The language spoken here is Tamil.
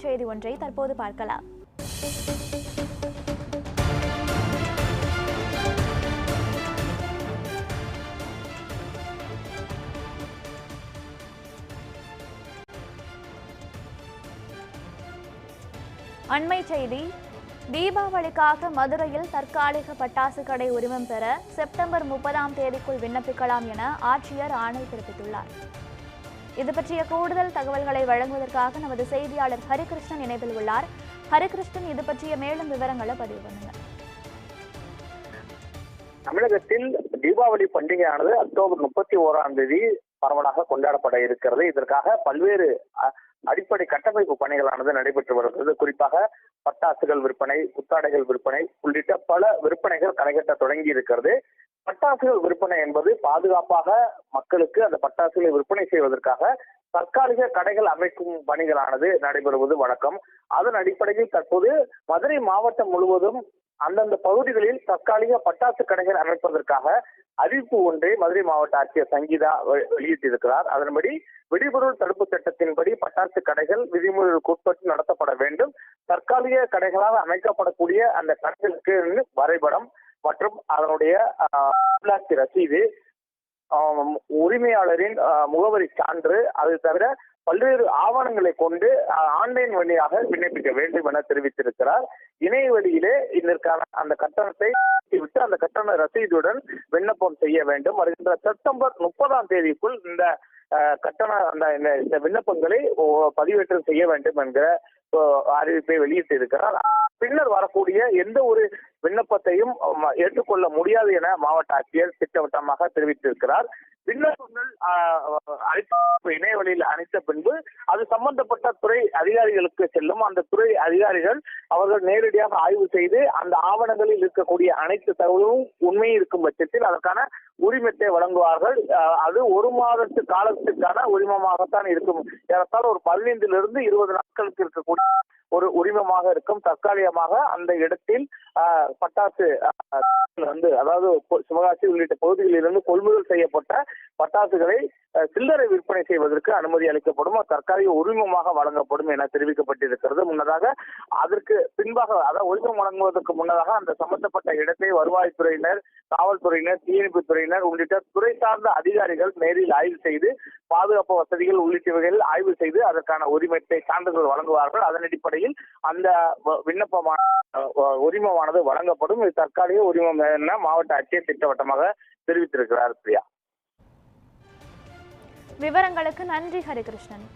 செய்தி ஒன்றை தற்போது பார்க்கலாம். அண்மை செய்தி தீபாவளிக்காக மதுரையில் தற்காலிக பட்டாசு கடை உரிமம் பெற செப்டம்பர் முப்பதாம் தேதிக்குள் விண்ணப்பிக்கலாம் என ஆட்சியர் ஆணை பிறப்பித்துள்ளார். இது பற்றிய கூடுதல் தகவல்களை வழங்குவதற்காக நமது செய்தியாளர் ஹரிகிருஷ்ணன் இணைப்பில் உள்ளார். ஹரிகிருஷ்ணன் இது பற்றிய மேலும் விவரங்களை பதிவு பண்ணுங்க தமிழகத்தில் தீபாவளி பண்டிகையானது அக்டோபர் முப்பத்தி ஓராம் தேதி பரவலாக கொண்டாடப்பட இருக்கிறது. இதற்காக பல்வேறு அடிப்படை கட்டமைப்பு பணிகளானது நடைபெற்று வருகிறது. குறிப்பாக பட்டாசுகள் விற்பனை புத்தாடைகள் விற்பனை உள்ளிட்ட பல விற்பனைகள் களைகட்ட தொடங்கி இருக்கிறது. பட்டாசுகள் விற்பனை என்பது பாதுகாப்பாக மக்களுக்கு அந்த பட்டாசுகளை விற்பனை செய்வதற்காக தற்காலிக கடைகள் அமைக்கும் பணிகளானது நடைபெறுவது வழக்கம். அதன் அடிப்படையில் தற்போது மதுரை மாவட்டம் முழுவதும் அந்தந்த பகுதிகளில் தற்காலிக பட்டாசு கடைகள் அமைப்பதற்காக அறிவிப்பு ஒன்றை மதுரை மாவட்ட ஆட்சியர் சங்கீதா வெ- வெளியிட்டிருக்கிறார். அதன்படி வெடிபொருள் தடுப்பு சட்டத்தின்படி பட்டாசு கடைகள் விதிமுறைகளுக்கு உட்பட்டு நடத்தப்பட வேண்டும். தற்காலிக கடைகளாக அமைக்கப்படக்கூடிய அந்த கடைகளுக்கு வரைபடம் மற்றும் அதனுடைய ஆஹ், ரசீது உரிமையாளரின் முகவரி சான்று அது தவிர பல்வேறு ஆவணங்களை கொண்டு ஆன்லைன் வழியாக விண்ணப்பிக்க வேண்டும் என தெரிவித்திருக்கிறார். இணைய வழியிலே இதற்கான அந்த கட்டணத்தை விட்டு அந்த கட்டண ரசீதுடன் விண்ணப்பம் செய்ய வேண்டும். வருகின்ற செப்டம்பர் முப்பதாம் தேதிக்குள் இந்த கட்டண அந்த இந்த- விண்ணப்பங்களை பதிவேற்றம் செய்ய வேண்டும் என்கிற அறிவிப்பை வெளியிட்டிருக்கிறார். பின்னர் வரக்கூடிய எந்த ஒரு விண்ணப்பத்தையும் ஏற்றுக்கொள்ள முடியாது என மாவட்ட ஆட்சியர் திட்டவட்டமாக தெரிவித்திருக்கிறார். விண்ணப்பங்கள் இணையவழியில் அணைத்த பின்பு அது சம்பந்தப்பட்ட துறை அதிகாரிகளுக்கு செல்லும். அந்த துறை அதிகாரிகள் அவர்கள் நேரடியாக ஆய்வு செய்து அந்த ஆவணங்களில் இருக்கக்கூடிய அனைத்து தகவலும் உண்மை இருக்கும் பட்சத்தில் அதற்கான உரிமத்தை வழங்குவார்கள். அது ஒரு மாதத்து காலத்துக்கான உரிமமாகத்தான் இருக்கும். ஏறத்தாழ ஒரு பதினைந்திலிருந்து இருபது நாட்களுக்கு இருக்கக்கூடிய ஒரு உரிமமாக இருக்கும் தற்காலிகமாக அந்த இடத்தில் பட்டாசு வந்து அதாவது சிவகாசி உள்ளிட்ட பகுதிகளிலிருந்து கொள்முதல் செய்யப்பட்ட பட்டாசுகளை சில்லறை விற்பனை செய்வதற்கு அனுமதி அளிக்கப்படும். தற்காலிக உரிமமாக வழங்கப்படும் என தெரிவிக்கப்பட்டிருக்கிறது. முன்னதாக அதற்கு பின்பாக அதாவது உரிமம் வழங்குவதற்கு முன்னதாக அந்த சம்பந்தப்பட்ட இடத்தை வருவாய்த்துறையினர் காவல்துறையினர் தீயணைப்பு துறையினர் உள்ளிட்ட துறை சார்ந்த அதிகாரிகள் நேரில் ஆய்வு செய்து பாதுகாப்பு வசதிகள் உள்ளிட்டவைகளில் ஆய்வு செய்து அதற்கான உரிமத்தை சான்றிதழ் வழங்குவார்கள். அதன் அடிப்படையில் அந்த விண்ணப்பமான உரிமம் உரிமமானது வழங்கப்படும். இது தற்காலிக உரிமம் என மாவட்ட ஆட்சியர் திட்டவட்டமாக தெரிவித்திருக்கிறார் பிரியா. விவரங்களுக்கு நன்றி ஹரிகிருஷ்ணன்.